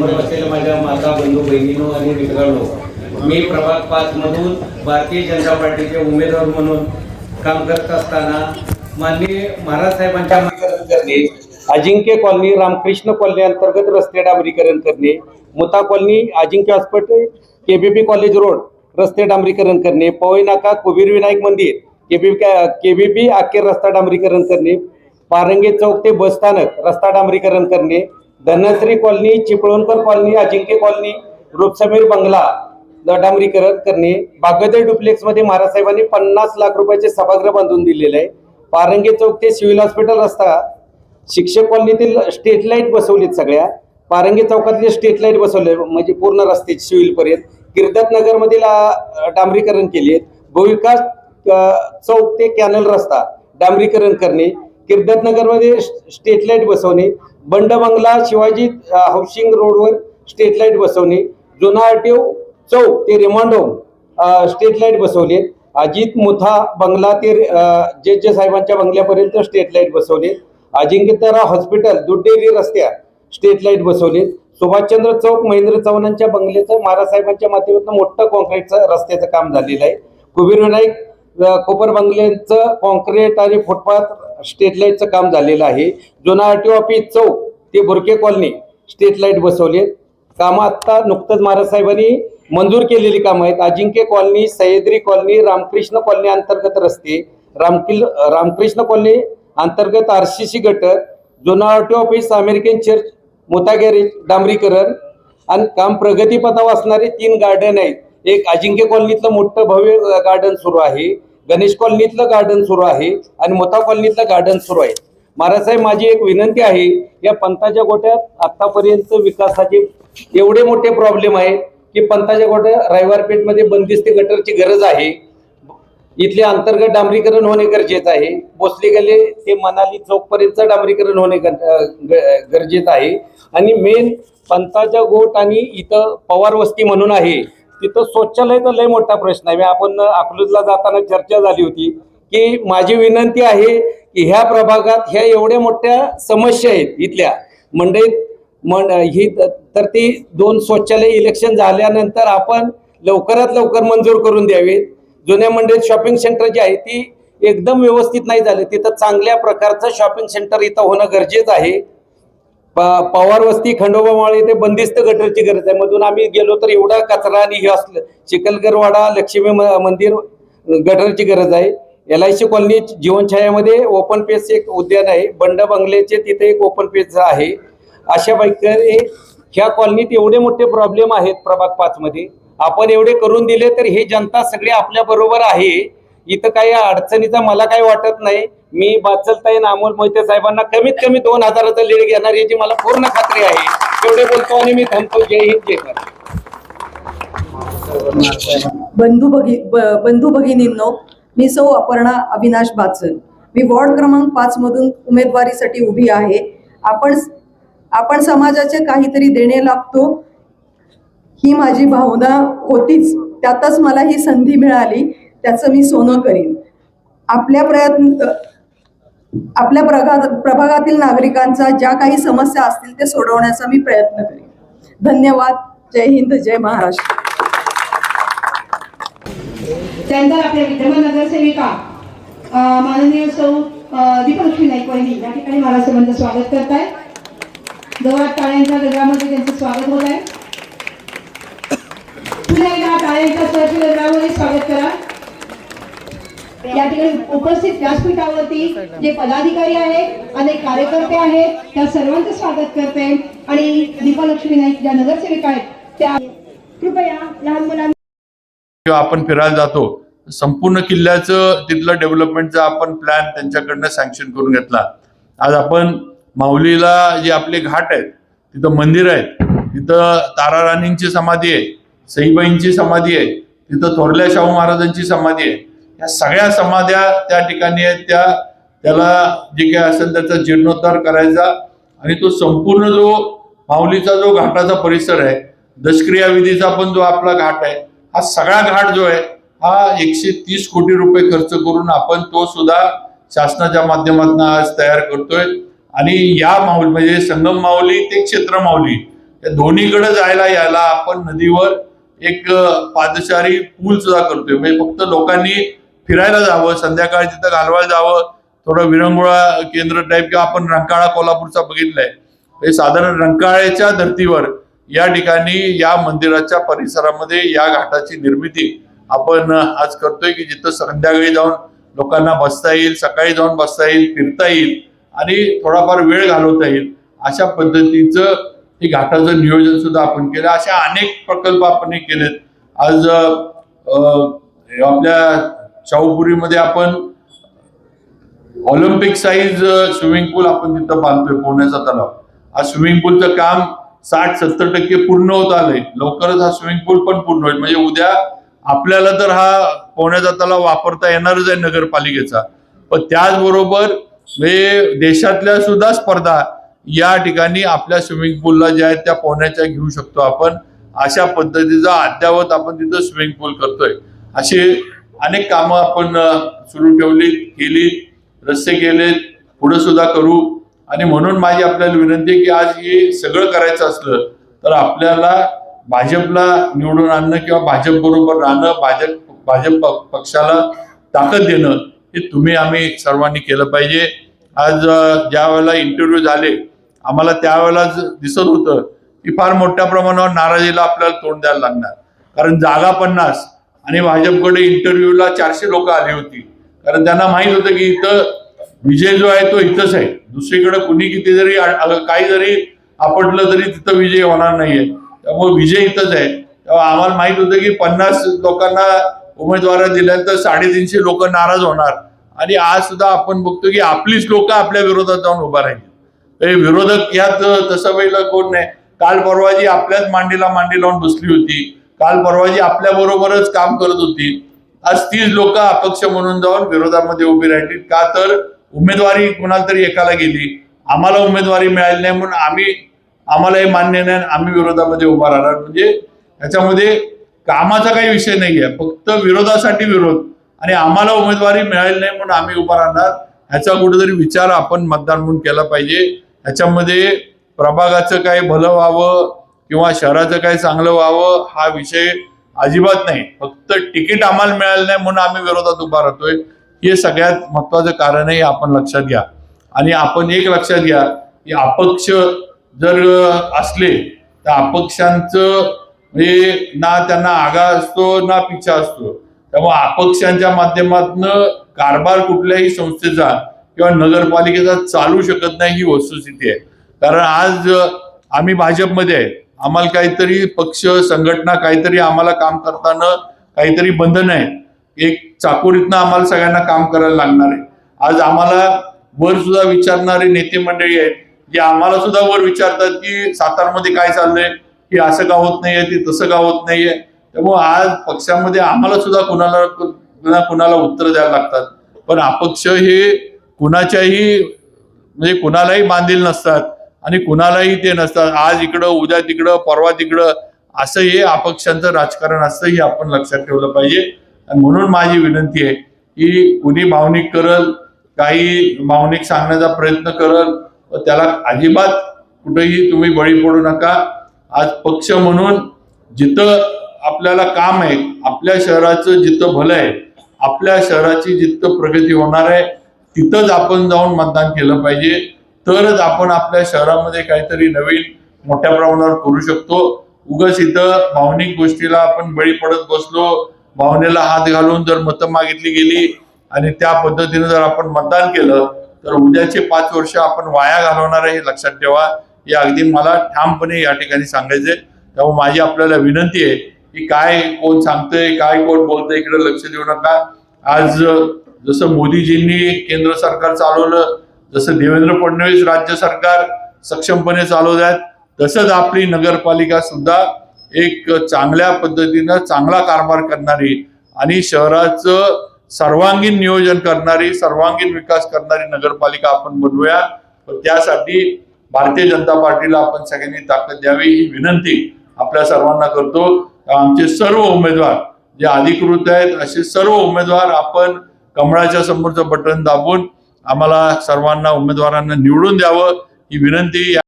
समोर बसलेल्या माझ्या माता बंधू बहिणीनो आणि मित्रांनो मी प्रभाग पाच मधून भारतीय जनता पार्टीचे उमेदवार म्हणून काम करत असताना माननीय महाराज साहेबांच्या करणे अजिंक्य कॉलनी रामकृष्ण कॉलनी अंतर्गत रस्ते डांबरीकरण करणे मुता colony Ajinkya hospital KBP college road रस्ते डांबरीकरण करणे पवई नाका कुबीर विनायक मंदिर केबीपी केबीपी अखेर रस्ता डांबरीकरण करणे पारंगे चौक ते बस स्थानक रस्ता डांबरीकरण करणे Dhanashree colony Chiplunkar colony Ajinkya colony Roopsamir बंगला डांबरीकरण करणे बागोदर डुप्लेक्समध्ये पन्नास लाख रुपयाचे सभागृह बांधून दिलेले आहे. पारंगे चौक ते सिव्हिल हॉस्पिटल रस्ता शिक्षक कॉलनीतील स्ट्रीट लाइट बसवलीत सगळ्या. पारंगी चौकातले स्ट्रीट लाइट बसवले म्हणजे पूर्ण रस्ते सिव्हिलपर्यंत पर्यंत. कीर्तत डांबरीकरण केले भूविकास चौक ते कॅनल रस्ता डांबरीकरण करणे. कीर्तत स्टेट स्ट्रीट लाइट बसवणे बंड बंगला शिवाजी हाऊसिंग रोडवर स्ट्रीट लाइट बसवणे जुना आरटीओ चौक ते रिमांडो स्ट्रीट लाइट बसवले. अजित मुथा बंगला ते जज जे जे साहेबांच्या बंगल्यापर्यंत स्ट्रीट लाइट बसवले. अजिंक्यतारा हॉस्पिटल दुड्डेरी रस्त्या स्ट्रीट लाइट बसवले. सुभाषचंद्र चौक महेंद्र चव्हाणांच्या बंगल्याचं महाराजसाहेबांच्या माध्यमातून मोठं कॉन्क्रीटचं रस्त्याचं काम झालेलं आहे. कुबीर विनायक कोपर बंगल्यांचं कॉन्क्रीट आणि फुटपाथ स्ट्रीट लाईटचं काम झालेलं आहे. जुना आरटीओ ऑफिस चौक ते बुरके कॉलनी स्ट्रीट लाइट बसवले कामं आत्ता नुकतंच महाराज साहेबांनी मंजूर केलेली कामं आहेत. Ajinkya colony Sahyadri colony Ramakrishna colony अंतर्गत रस्ते रामकिल रामकृष्ण कॉलनी अंतर्गत आरसीसी गटर जुना ऑटो ऑफिस अमेरिकन चर्च मोता गॅरेज डांबरीकरण आणि काम प्रगतीपथावर असणारे तीन गार्डन आहेत. एक अजिंक्य कॉलनीतलं मोठं भव्य गार्डन सुरू आहे. गणेश कॉलनीतलं गार्डन सुरू आहे आणि मोठा कॉलनीतलं गार्डन सुरू आहे. महाराजसाहेब माझी एक विनंती आहे या पंथाच्या गोट्यात आतापर्यंत विकासाचे एवढे मोठे प्रॉब्लेम आहे की पंथाच्या गोट्या रविवारपेठमध्ये बंदिस्त गटरची गरज आहे. इथले अंतर्गत डांबरीकरण होणे गरजेचं आहे. भोसले गेले ते मनाली चौकपर्यंतचं डांबरीकरण होणे गर- ग- गरजेचं आहे. आणि मेन पंथाच्या गोट आणि इथं पवार वस्ती म्हणून आहे. तिथं शौचालयाचा लय मोठा प्रश्न आहे. आपण अकलूजला जाताना चर्चा झाली होती की माझी विनंती आहे की ह्या प्रभागात ह्या एवढ्या मोठ्या समस्या आहेत इथल्या. मंडईत मन ही तर ती दोन शौचालय इलेक्शन झाल्यानंतर आपण लवकरात लवकर मंजूर करून द्यावीत. जुन्या मंडईत शॉपिंग सेंटर जी आहे ती एकदम व्यवस्थित नाही झाली. तिथं चांगल्या प्रकारचं शॉपिंग सेंटर इथं होणं गरजेचं आहे. पवार वस्ती खंडोबा माळ इथे बंदिस्त गटरची गरज आहे. मधून आम्ही गेलो तर एवढा कचरा आणि हे असलं चिखलगरवाडा लक्ष्मी म- मंदिर गटरची गरज आहे. एल आय सी कॉलनी जीवनछायामध्ये ओपन पेस एक उद्यान आहे. बंड बंगल्याचे तिथे एक ओपन पेस आहे. अशा प्रकारे ह्या कॉलनीत एवढे मोठे प्रॉब्लेम आहेत प्रभाग पाच मध्ये. आपण एवढे करून दिले तर हे जनता सगळे आपल्या बरोबर आहे. इथं काही अडचणीचा मला काही वाटत नाही. मी बाचलताईन अमोल मोहिते साहेबांना कमीत कमी दोन हजाराचा लीड घेणार याची मला पूर्ण खात्री आहे. एवढे बोलतो आणि मी थांबतो. जय हिंद जय भारत. बंधू भगी बंधू भगिनींनो मी सौ अपर्णा अविनाश बाचल. मी वॉर्ड क्रमांक पाच मधून उमेदवारीसाठी उभी आहे. आपण आपण समाजाचे काहीतरी देणे लागतो ही माझी भावना होतीच. त्यातच मला ही संधी मिळाली त्याचं मी सोनं करीन. आपल्या प्रयत्न आपल्या प्रभागातील नागरिकांचा ज्या काही समस्या असतील ते सोडवण्याचा मी प्रयत्न करेन. धन्यवाद. जय हिंद जय महाराष्ट्र. त्यानंतर आपल्या विद्यमान नगरसेविका माननीय सौ दीपलक्ष्मी नाईक वहिनी या ठिकाणी महाराष्ट्रामध्ये स्वागत करत आहे जोरात टाळ्यांच्या गजरामध्ये त्यांचं स्वागत होत आहे. पुन्हा एकदा टाळ्यांच्या स्वराच्या गजरामध्ये स्वागत करा. या ठिकाणी उपस्थित व्यासपीठावरती जे पदाधिकारी आहेत अनेक कार्यकर्ते आहेत त्या सर्वांचं स्वागत करते. आणि दीपलक्ष्मी नाईक ज्या नगरसेविका आहेत त्या कृपया लहान मुलांना आपण फिरायला जातो संपूर्ण किल्ल्याचं तिथलं डेव्हलपमेंटचा आपण प्लॅन त्यांच्याकडनं सँक्शन करून घेतला. आज आपण माऊलीला जे आपले घाट आहेत तिथं मंदिर आहेत तिथं तारा राणींची समाधी आहे सईबाईंची समाधी आहे तिथं थोरल्या शाहू महाराजांची समाधी आहे. या सगळ्या समाध्या त्या ठिकाणी आहेत. त्या त्याला जे काय असेल त्याचा जीर्णोद्धार करायचा आणि तो संपूर्ण जो माऊलीचा जो घाटाचा परिसर आहे दशक्रिया विधीचा पण जो आपला घाट आहे हा सगळा घाट जो आहे हा एकशे तीस कोटी रुपये खर्च करून आपण तो सुद्धा शासनाच्या माध्यमातून आज तयार करतोय. आणि या माऊली म्हणजे संगम माऊली ते क्षेत्र माऊली या दोन्हीकडे जायला यायला आपण नदीवर एक पादचारी पूल सुद्धा करतोय. म्हणजे फक्त लोकांनी फिरायला जावं संध्याकाळी तिथं घालवायला जावं थोडं विरंगुळा केंद्र टाईप किंवा आपण रंकाळा कोल्हापूरचा बघितलाय. हे साधारण रंकाळ्याच्या धर्तीवर या ठिकाणी या मंदिराच्या परिसरामध्ये या घाटाची निर्मिती आपण आज करतोय की जिथं संध्याकाळी जाऊन लोकांना बसता येईल सकाळी जाऊन बसता येईल फिरता येईल आणि थोडाफार वेळ घालवता येईल अशा पद्धतीचं हे घाटाचं नियोजन सुद्धा आपण केलं. अशा अनेक प्रकल्प आपण हे केलेत. आज आपल्या शाहूपुरीमध्ये आपण ऑलिम्पिक साईज स्विमिंग पूल आपण तिथं बांधतोय पोहण्याचा तलाव. हा स्विमिंग पूलचं काम साठ सत्तर टक्के पूर्ण होत आलंय. लवकरच हा स्विमिंग पूल पण पूर्ण होईल. म्हणजे उद्या आपल्याला तर हा पोहण्याचा तलाव वापरता येणारच आहे नगरपालिकेचा. पण त्याचबरोबर हे देशातल्या सुद्धा स्पर्धा या ठिकाणी आपल्या स्विमिंग पूलला ज्या आहेत त्या पोहण्याच्या घेऊ शकतो आपण. अशा पद्धतीचा अद्यावत आपण तिथं स्विमिंग पूल करतोय. अशी अनेक कामं आपण सुरू ठेवली केली रस्ते केले पुढे सुद्धा करू. आणि म्हणून माझी आपल्याला विनंती आहे की आज हे सगळं करायचं असलं तर आपल्याला भाजपला निवडून आणणं किंवा भाजप बरोबर राहणं भाजप भाजप पक्षाला ताकद देणं हे तुम्ही आम्ही सर्वांनी केलं पाहिजे. आज ज्या वेळेला इंटरव्ह्यू झाले आम्हाला त्यावेळेला दिसत होतं की फार मोठ्या प्रमाणावर नाराजीला आपल्याला तोंड द्यायला लागणार. कारण जागा पन्नास आणि भाजपकडे इंटरव्ह्यूला चारशे लोक आली होती. कारण त्यांना माहीत होतं की इथं विजय जो आहे तो इथंच आहे. दुसरीकडे कुणी किती जरी काही जरी आपटलं तरी तिथं विजय होणार नाहीये. त्यामुळे विजय इथंच आहे. तेव्हा आम्हाला माहीत होतं की पन्नास लोकांना उमेदवार दिल्यानंतर साडेतीनशे लोक नाराज होणार. आणि आज सुद्धा आपण बघतो की आपलीच लोक आपल्या विरोधात जाऊन उभा राहील. विरोधक यात तसं पहिलं कोण नाही. काल परवाजी आपल्याच मांडीला मांडी लावून बसली होती. काल परवाजी आपल्या बरोबरच काम करत होती. आज तीच लोक अपक्ष म्हणून जाऊन विरोधामध्ये उभी राहिली का तर उमेदवारी कुणाला तरी एकाला गेली. आम्हाला उमेदवारी मिळाली नाही म्हणून आम्ही आम्हाला हे मान्य नाही आम्ही विरोधामध्ये उभा राहणार. म्हणजे याच्यामध्ये कामाचा काही विषय नाही आहे फक्त विरोधासाठी विरोध आणि आम्हाला उमेदवारी मिळाली नाही म्हणून आम्ही उभा राहणार. ह्याचा कुठेतरी विचार आपण मतदान म्हणून केला पाहिजे. ह्याच्यामध्ये प्रभागाचं काही भलं व्हावं किंवा शहराचं काय चांगलं व्हावं हा विषय अजिबात नाही. फक्त तिकीट आम्हाला मिळालं नाही म्हणून आम्ही विरोधात उभा राहतोय. हे सगळ्यात महत्वाचं कारण आहे आपण लक्षात घ्या. आणि आपण एक लक्षात घ्या की अपक्ष जर असले तर अपक्षांचं म्हणजे ना त्यांना आगा असतो ना पिछा असतो. त्यामुळे अपक्षांच्या माध्यमातून कारभार कुठल्याही संस्थेचा किंवा नगरपालिकेचा चालू शकत नाही ही वस्तुस्थिती आहे. कारण आज आम्ही भाजपमध्ये आहे. आम्हाला काहीतरी पक्ष संघटना काहीतरी आम्हाला काम करताना काहीतरी बंधन आहे. एक चाकोरीतनं आम्हाला सगळ्यांना काम करायला लागणार आहे. आज आम्हाला वर सुद्धा विचारणारे नेते मंडळी आहेत जे आम्हाला सुद्धा वर विचारतात की सातारमध्ये काय चाललंय की असं का होत नाहीये ते तसं का होत नाहीये. त्यामुळे आज पक्षामध्ये आम्हाला सुद्धा कुणाला कुणाला उत्तर द्यायला लागतात. पण अपक्ष हे कुणाच्याही म्हणजे कुणालाही बांधील नसतात. आणि कुणालाही ते नसतात आज इकडं उद्या तिकडं परवा तिकडं असं हे अपक्षांचं राजकारण असतं हे आपण लक्षात ठेवलं पाहिजे. आणि म्हणून माझी विनंती आहे की कुणी भावनिक करल काही भावनिक सांगण्याचा प्रयत्न करल व त्याला अजिबात कुठेही तुम्ही बळी पडू नका. आज पक्ष म्हणून जिथं आपल्याला काम आहे आपल्या शहराचं जिथं भलं आहे आपल्या शहराची जिथं प्रगती होणार आहे तिथंच आपण जाऊन मतदान केलं पाहिजे. तरच आपण आपल्या शहरामध्ये काहीतरी नवीन मोठ्या प्रमाणावर करू शकतो. उगाच इथं भावनिक गोष्टीला आपण बळी पडत बसलो. भावनेला हात घालून जर मतं मागितली गेली आणि त्या पद्धतीने जर आपण मतदान केलं तर उद्याचे पाच वर्ष आपण वाया घालवणार आहे हे लक्षात ठेवा. हे अगदी मला ठामपणे या ठिकाणी सांगायचंय. त्यामुळे माझी आपल्याला विनंती आहे की काय कोण सांगतंय काय कोण बोलतंय इकडे लक्ष देऊ नका. आज जसं मोदीजींनी केंद्र सरकार चालवलं जसं देवेंद्र फडणवीस राज्य सरकार सक्षमपणे चालवत आहेत तसंच आपली नगरपालिका सुद्धा एक चांगल्या पद्धतीनं चांगला कारभार करणारी आणि शहराचं सर्वांगीण नियोजन करणारी सर्वांगीण विकास करणारी नगरपालिका आपण बनवूया. त्यासाठी भारतीय जनता पार्टीला आपण सगळ्यांनी ताकद द्यावी ही विनंती आपल्या सर्वांना करतो. आमचे सर्व उमेदवार जे अधिकृत आहेत असे सर्व उमेदवार आपण कमळाच्या समोरचं बटन दाबून आम्हाला सर्वांना उमेदवारांना निवडून द्यावं ही विनंती